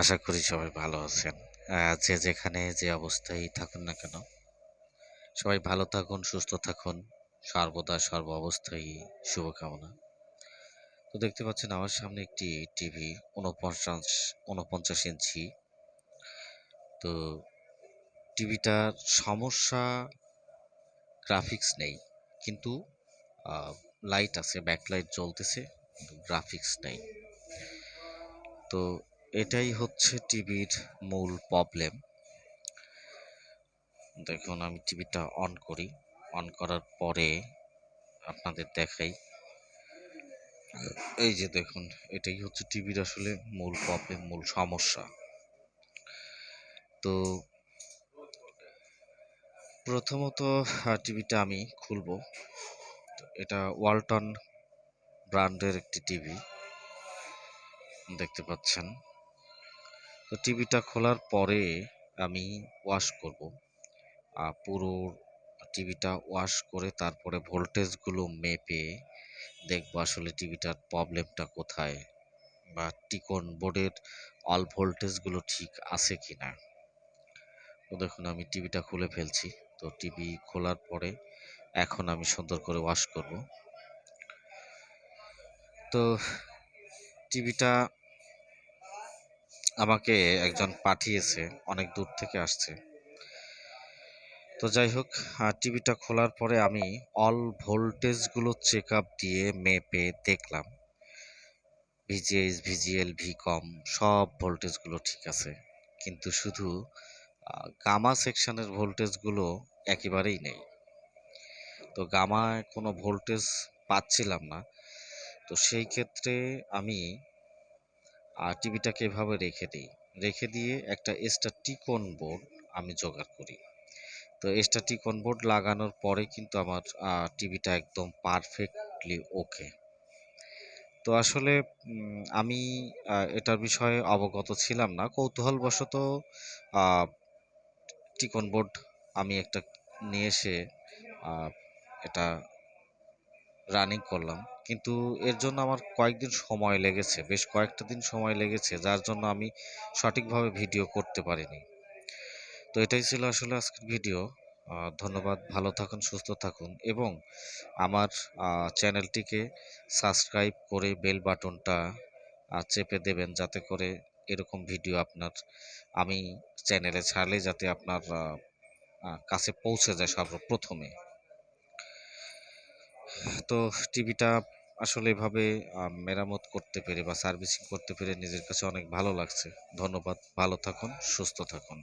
আশা করি সবাই ভালো আছেন। যে যেখানে যে অবস্থায় থাকুন না কেন, সবাই ভালো থাকুন, সুস্থ থাকুন। সর্বদা সর্ব অবস্থায় শুভকামনা। তো দেখতে পাচ্ছেন আমার সামনে একটি টিভি উনপঞ্চাশ উনপঞ্চাশ ইঞ্চি। তো টিভিটার সমস্যা গ্রাফিক্স নেই, কিন্তু লাইট আছে ব্যাকলাইট জ্বলতেছে গ্রাফিক্স নেই। তো এটাই হচ্ছে টিভির মূল প্রবলেম দেখুন, আমি টিভিটা অন করি। অন করার পরে আপনাদের দেখাই। এই যে দেখুন, এটাই হচ্ছে টিভির আসলে মূল প্রবলেম মূল সমস্যা। তো প্রথমত টিভিটা আমি খুলবো। এটা ওয়ালটন ব্র্যান্ডের একটি টিভি। দেখতে পাচ্ছেন। তো টিভিটা খোলার পরে আমি ওয়াশ করব। পুরো টিভিটা ওয়াশ করে তারপরে ভোল্টেজগুলো মেপে দেখব আসলে টিভিটার প্রবলেমটা কোথায় বা টিকন বোর্ডের অল ভোল্টেজগুলো ঠিক আছে কিনা। তো দেখুন, আমি টিভিটা খুলে ফেলছি। তো টিভি খোলার পরে এখন আমি সুন্দর করে ওয়াশ করব। তো টিভিটা আমাকে একজন পাঠিয়েছে, অনেক দূর থেকে আসছে। তো যাই হোক টিভিটা খোলার পরে আমি অল ভোল্টেজগুলো চেক আপ দিয়ে মেপে দেখলাম। ভিজিএস ভিজিএল ভিকম সব ভোল্টেজগুলো ঠিক আছে। কিন্তু শুধু গামা সেকশনের ভোল্টেজগুলো একেবারেই নেই। তো গামায় কোনো ভোল্টেজ পাচ্ছিলাম না। তো সেই ক্ষেত্রে আমি টিভিটাকে এভাবে রেখে দিই। রেখে দিয়ে একটা এক্সট্রা টিকন বোর্ড আমি জোগাড় করি। তো এক্সট্রা টিকন বোর্ড লাগানোর পরে কিন্তু আমার টিভিটা একদম পারফেক্টলি ওকে তো আসলে আমি এটার বিষয়ে অবগত ছিলাম না। কৌতূহলবশত টিকন বোর্ড আমি একটা নিয়ে এসে এটা রানিং করলাম। কিন্তু এর জন্য আমার কয়েকদিন সময় লেগেছে, বেশ কয়েকটা দিন সময় লেগেছে, যার জন্য আমি সঠিকভাবে ভিডিও করতে পারিনি। তো এটাই ছিল আসলে আজকের ভিডিও ধন্যবাদ, ভালো থাকুন, সুস্থ থাকুন এবং আমার চ্যানেলটিকে সাবস্ক্রাইব করে বেল বাটনটা চেপে দেবেন যাতে করে এরকম ভিডিও আপনার, আমি চ্যানেলে ছাড়লে যাতে আপনার কাছে পৌঁছে যায় সর্বপ্রথমে। তো টিভিটা আসলে এভাবে মেরামত করতে পেরে বা সার্ভিসিং করতে পেরে নিজের কাছে অনেক ভালো লাগছে। ধন্যবাদ, ভালো থাকুন, সুস্থ থাকুন।